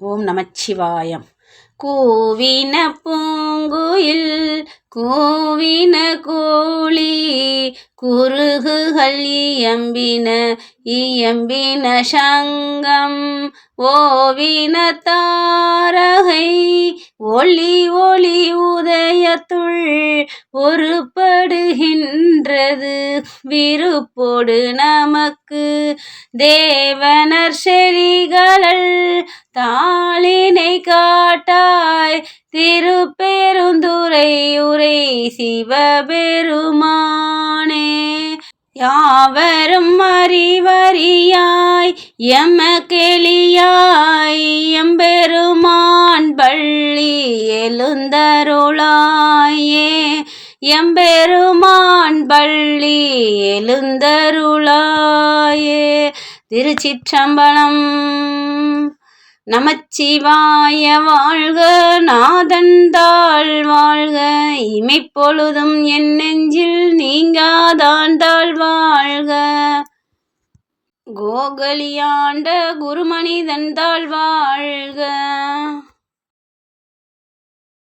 ஓம் நமச்சிவாயம். கூவின பூங்குயில் கூவின கோழி குறுகுகள் இயம்பின இயம்பின சங்கம் ஓவின தாரகை ஒளி ஒளி உதயத்துள் ஒருபடுகின்றது விருப்போடு நமக்கு. தேவனர் செறிகளல் தாளினை காட்டாய் திருப்பெருந்துரை உரை சிவபெருமானே. யாவரும் அறிவறியாய் எமக்கெளியாய் எம்பெருமான் பள்ளி எழுந்தருளாயே. எம்பெருமான் பள்ளி எழுந்தருளாயே. திருச்சிற்றம்பலம் நமச்சிவாய வாழ்க நாதந்தாள் வாழ்க. இமைப்பொழுதும் என் நெஞ்சில் நீங்காதான் வாழ்க. கோகலியாண்ட குருமனிதன் தாழ் வாழ்க.